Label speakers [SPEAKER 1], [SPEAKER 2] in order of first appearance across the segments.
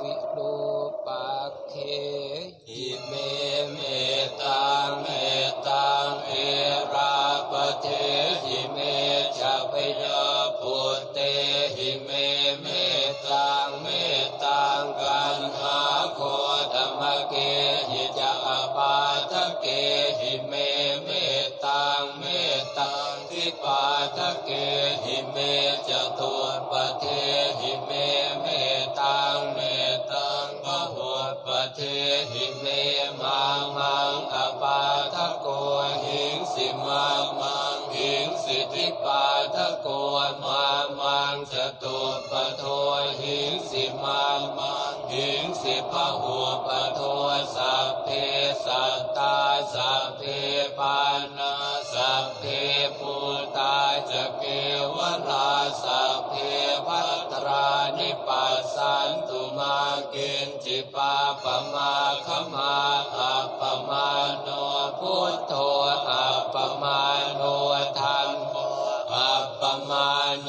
[SPEAKER 1] วิรูปักเค
[SPEAKER 2] อิเมเมตังเมตังเอราปเทหิเมจะพยาปุตเตหิเมเมตังเมตังกันหาโคธรรมเกหิจะอปาทเกหิเมเมตังเมตังทิปาทเกหิเมจะตุป หิเมมังมังอปาทโกหิงสิมังมังหิงสิทิปาทโกมามังจะตุปโทหิงสิมังมังหิงสิพะหุปโทสัพเพสัตตาสัพเพปานาสัพเพปูตาจะเกวราสัพเพพัตรานิปัสสันตุม จิปาปมาขมาอัปปมาโนพุทโธอัปปมาโนธรรมโมอัปปมาโน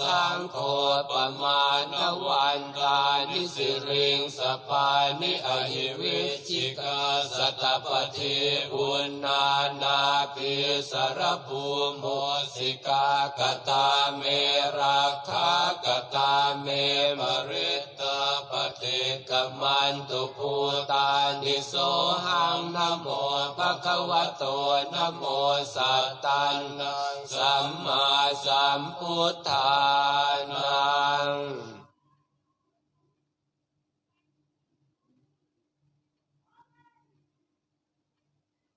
[SPEAKER 2] สังโฆปมาณวันตานิสิริงสปานิอหิวิจิกาสตปฏิอุณนานาปิสรภูโมสิกากตาเมราคากตาเมมริต กมันตุภูตานิโสหังนะโมภะคะวะโตนะโมสัตตันสัมมาสัมพุทธา